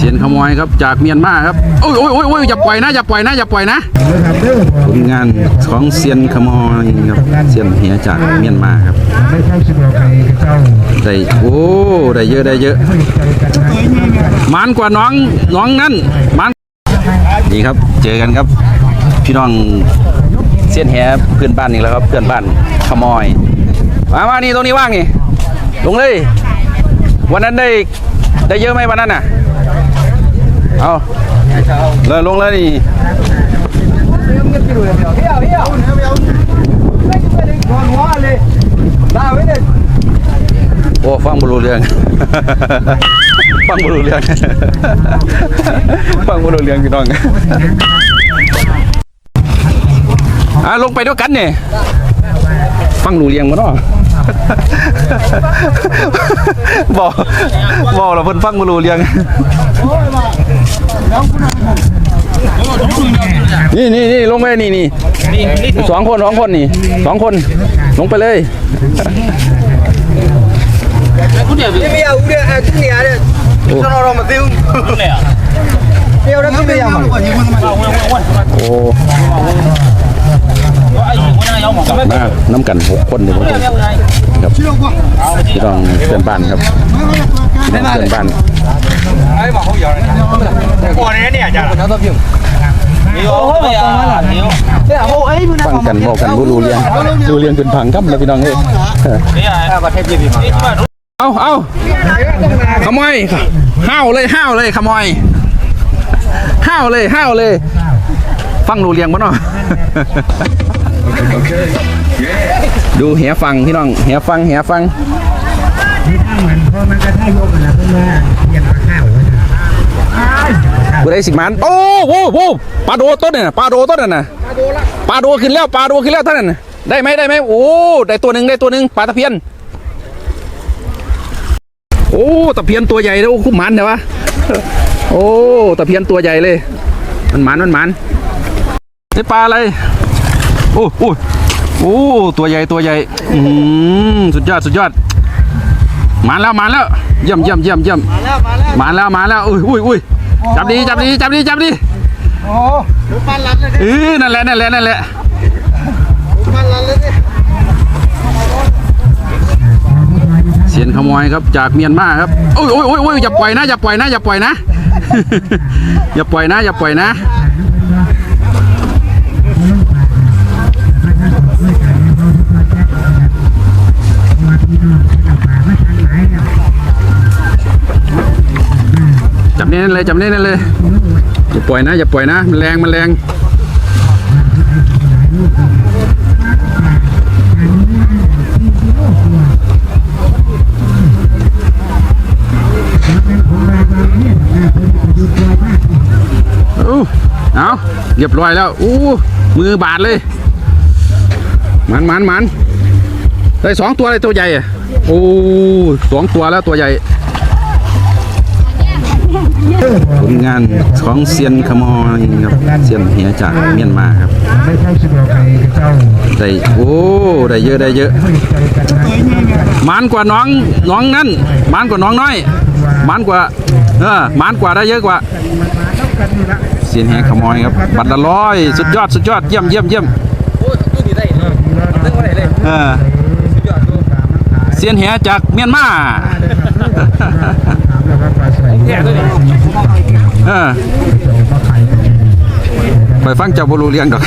เสียนขโมยครับจากเมียนมาครับโอ้ยโอ้ยโอ้ยอยอย่าปล่อยนะอย่าปล่อยนะอย่าปล่อยนะผลงานของเซียนขโมยครับเซียนเฮียจากเมียนมาครับไม่เข้าสะดวกในเจ้าได้โอ้ได้เยอะได้เยอะมันกว่าน้องน้องนั่นมันนี่ครับเจอกันครับ พี่น้องเซียนแหเพื่อนบ้านนี่แล้วครับเพื่อนบ้านขโมยมามานี่ตรงนี้ว่างนี่ลงเลย วันนั้นได้ได้เยอะไหมวันนั้นน่ะ เอาเลยลงเลยนี่โอ้ฟังบรูเรื่องฟังบรูเรื่องฟังบรูเรื่องพี่น้องอะลงไปด้วยกันเนี่ยฟังหนูเรียงมาเนาะ บอกบอกเราเพิ่นฟังมารู้เรียงนี่นี่นี่ลงไปนี่นี่สองคนสองคนนี่สองคนลงไปเลยโอ้มาน้ำกันหกคนเดี๋ยวผม ครับพี่น้องเพื่อนบ้านครับพี่น้องเพื่อนบ้าน Ủa này nè chả. Nó tập trung. Nhiều bây giờ nhiều. Thế à hô ấy bữa ฟังกันบอกกันบ่รู้เรียงรูเรียงเป็นผังครับแล้วพี่น้องเอ้ย À và thêm gì vì mà. เอาเอาขโมยห้าวเลยห้าวเลยขโมยห้าวเลยห้าวเลย ฟังรู้เรียงบ้านเนาะ ดูเหียฟังพี่น้องเหียฟังเหียฟังที่ถ้าเหมือนพอมันกระทายกกันแล้วเพื่อนว่าเรียมาข้าวไว้นะกูได้สิมันโอ้โหโหปลาโดต้นเนี่ยปลาโดต้นน่ะนะปลาโดขึ้นแล้วปลาโดขึ้นแล้วท่านน่ะได้ไหมได้ไหมโอ้ได้ตัวหนึ่งได้ตัวหนึ่งปลาตะเพียน โอ้ตะเพียนตัวใหญ่แล้วคุ้มมันเดี๋ยวะโอ้ตะเพียนตัวใหญ่เลย มันหมันมันหมันนี่ปลาอะไร โอ้โอ้โอ้ตัวใหญ่ตัวใหญ่อืมสุดยอดสุดยอดมาแล้วมาแล้วเยี่ยมเยี่ยมเยี่ยมเยี่ยม Mà leo mà leo. มาแล้วมาแล้วอุ้ยอุ้ยอุ้ยจับดีจับดีจับดีจับดี Ồ. Đủ pan lăn lên đi. เออนั่นแหละนั่นแหละนั่นแหละ Đủ pan lăn lên đi. เสียนขโมยครับจากเมียนมาครับโอ้ยโอ้ยโอ้ยโอ้ยอย่าปล่อยนะอย่าปล่อยนะอย่าปล่อยนะอย่าปล่อยนะอย่าปล่อยนะ นี่นั่นเลยจับนี่นั่นเลยอย่าปล่อยนะอย่าปล่อยนะมันแรงมันแรงอู้เอาเรียบร้อยแล้วอู้มือบาดเลยมันมันมันได้สองตัวเลยตัวใหญ่อะโอ้สองตัวแล้วตัวใหญ่ ลงานของเซียนขโมยครับเซียนเฮียจากเมียนมาครับได้โอ้ได้เยอะได้เยอะมันกว่าน้องน้องนั่นมันกว่าน้องน้อยมันกว่าเออมันกว่าได้เยอะกว่าเซียนเฮียขโมยครับบัตรละร้อยสุดยอดสุดยอดเยี่ยมเยี่ยมเยี่ยมเออเซียนเฮียจากเมียนมา ออโจมาขายกันดีไปฟังเจ้าบรูเรียงดอก